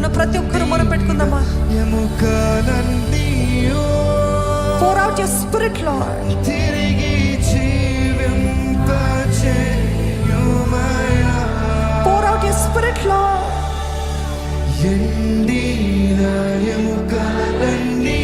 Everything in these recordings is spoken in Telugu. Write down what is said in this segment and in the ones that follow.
ఉన్న ప్రతి ఒక్కరు మనం పెట్టుకుందామా? ఫోర్ అవుట్ యూర్ స్పిరిట్లో తిరిగి ఫోర్ అవుట్ యూర్ స్పిరిట్లో ఎండి దయము కాలండి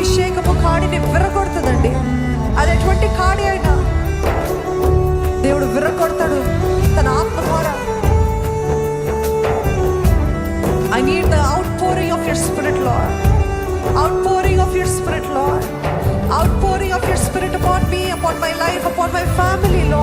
అభిషేకము కాడిని విరగొడుతుందండి అది ఎటువంటి కాడి అయినా దేవుడు విరగొడతాడు తన ఆత్మ ద్వారా. I need the outpouring of your స్పిరిట్లో outpouring of your స్పిరిట్లో outpouring of your spirit upon me upon my life upon my family లో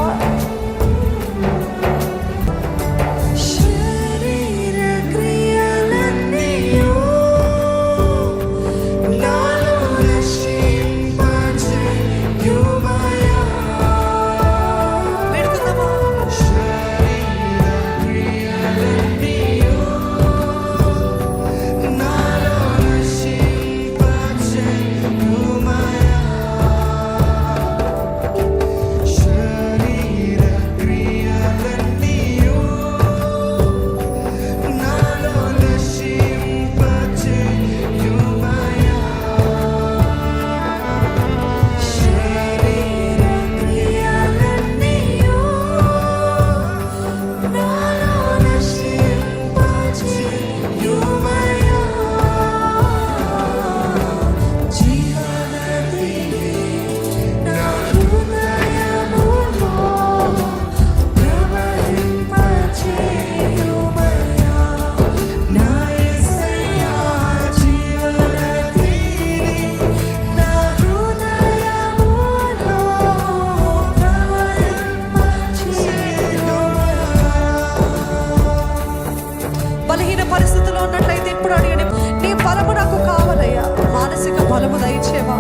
నాకు మానసిక బలము దయచేవా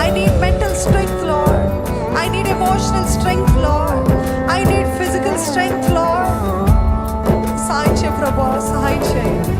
ఐ నీడ్ మెంటల్ స్ట్రెంగ్త్లో ఐ నీడ్ ఎమోషనల్ స్ట్రెంగ్త్లో ఐ నీడ్ ఫిజికల్ స్ట్రెంగ్త్లో సహాయం చేయ ప్రభా సహాయం చేయి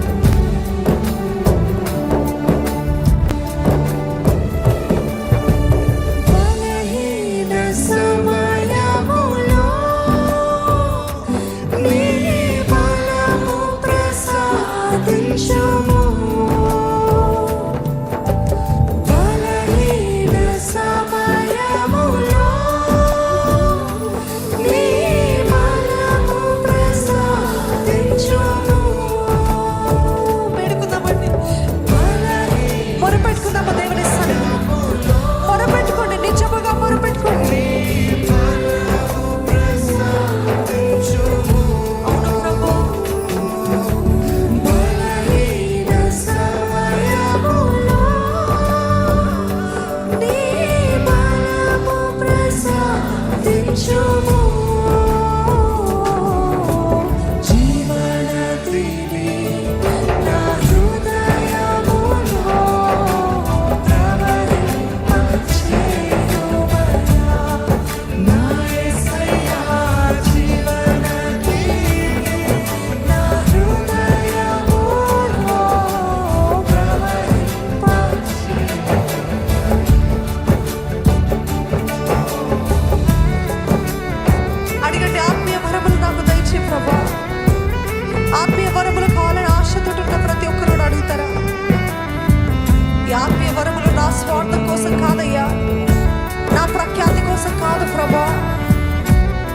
కాదు ప్రభా.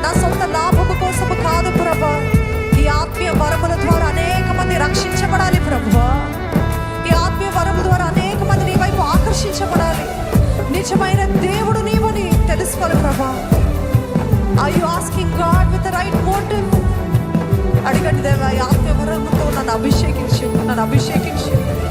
నా సొంత లాభము కోసము కాదు ప్రభా. ఈ ఆత్మీయ వరముల ద్వారా అనేక మంది రక్షించబడాలి ప్రభా ఈ ఆత్మీయ వరము ద్వారా అనేక మంది నీ వైపు ఆకర్షించబడాలి. నిజమైన దేవుడు నీవని తెలుసుకోవాలి ప్రభా. I you asking God with right motive అడగండి దేవా ఈ ఆత్మీయ వరముతో నన్ను అభిషేకించు నన్ను అభిషేకించు.